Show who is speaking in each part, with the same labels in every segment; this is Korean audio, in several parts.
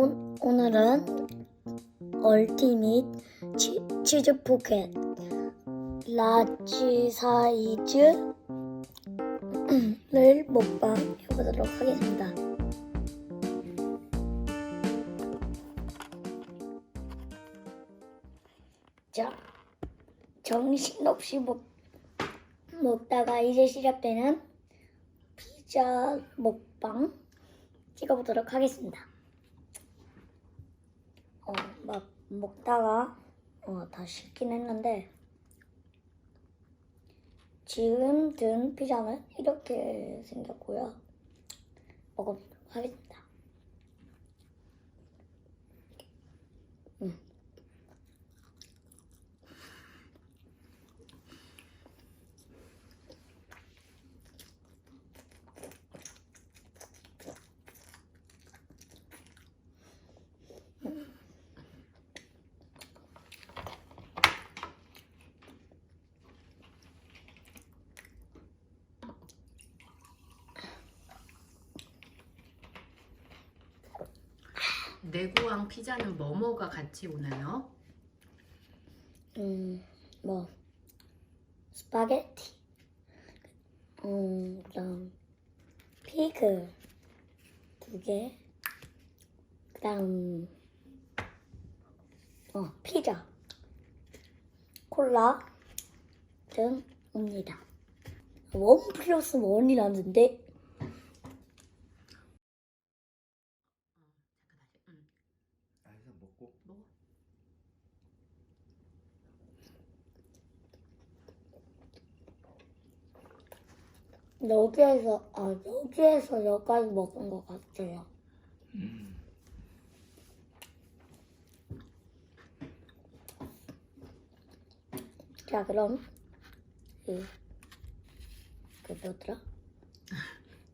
Speaker 1: 오, 오늘은 얼티밋 치, 치즈 포켓 라지 사이즈를 먹방 해보도록 하겠습니다. 자, 정신없이 먹, 먹다가 이제 시작되는 피자 먹방 찍어보도록 하겠습니다. 어, 막 먹다가 어, 다 식긴 했는데 지금 든 피자는 이렇게 생겼고요. 먹어보도록 하겠습니다. 음.
Speaker 2: 내고왕 피자는 뭐뭐가 같이 오나요?
Speaker 1: 음, 뭐 스파게티, 음, 그다음 피클 두 개, 그다음 어 피자, 콜라 등 옵니다. 원 플러스 원이라는데
Speaker 2: 응.
Speaker 3: 아, 일단 먹고
Speaker 2: 먹어.
Speaker 1: 여기에서 아 여기에서 여기까지 먹은 것 같아요. 자 그럼 그, 그 뭐더라?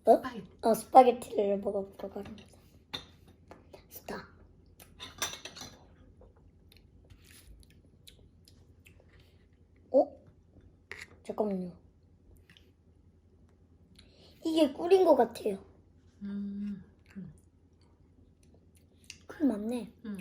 Speaker 1: 어?
Speaker 2: 스파게티.
Speaker 1: 어 스파게티를 먹어보도록 합니다. 스타. 어? 잠깐만요. 이게 꿀인 것 같아요.
Speaker 2: 음,
Speaker 1: 꿀 맞네.
Speaker 2: 음.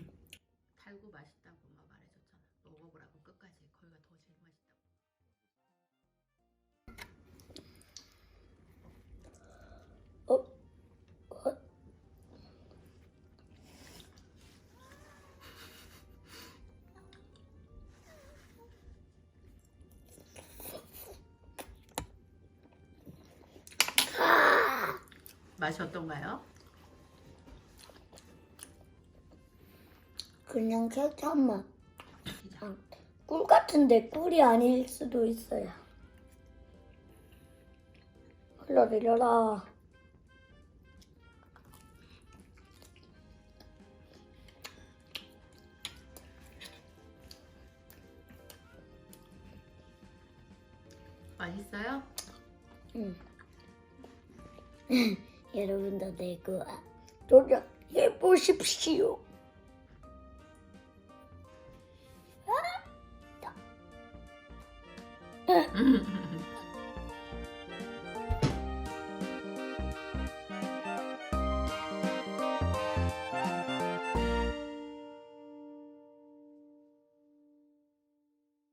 Speaker 2: 맛이 어떤가요?
Speaker 1: 그냥 케찹 맛. 아, 꿀 같은데 꿀이 아닐 수도 있어요. 흘러내려라.
Speaker 2: 맛있어요?
Speaker 1: 응. 여러분도 내고 도전해 보십시오.
Speaker 2: 음,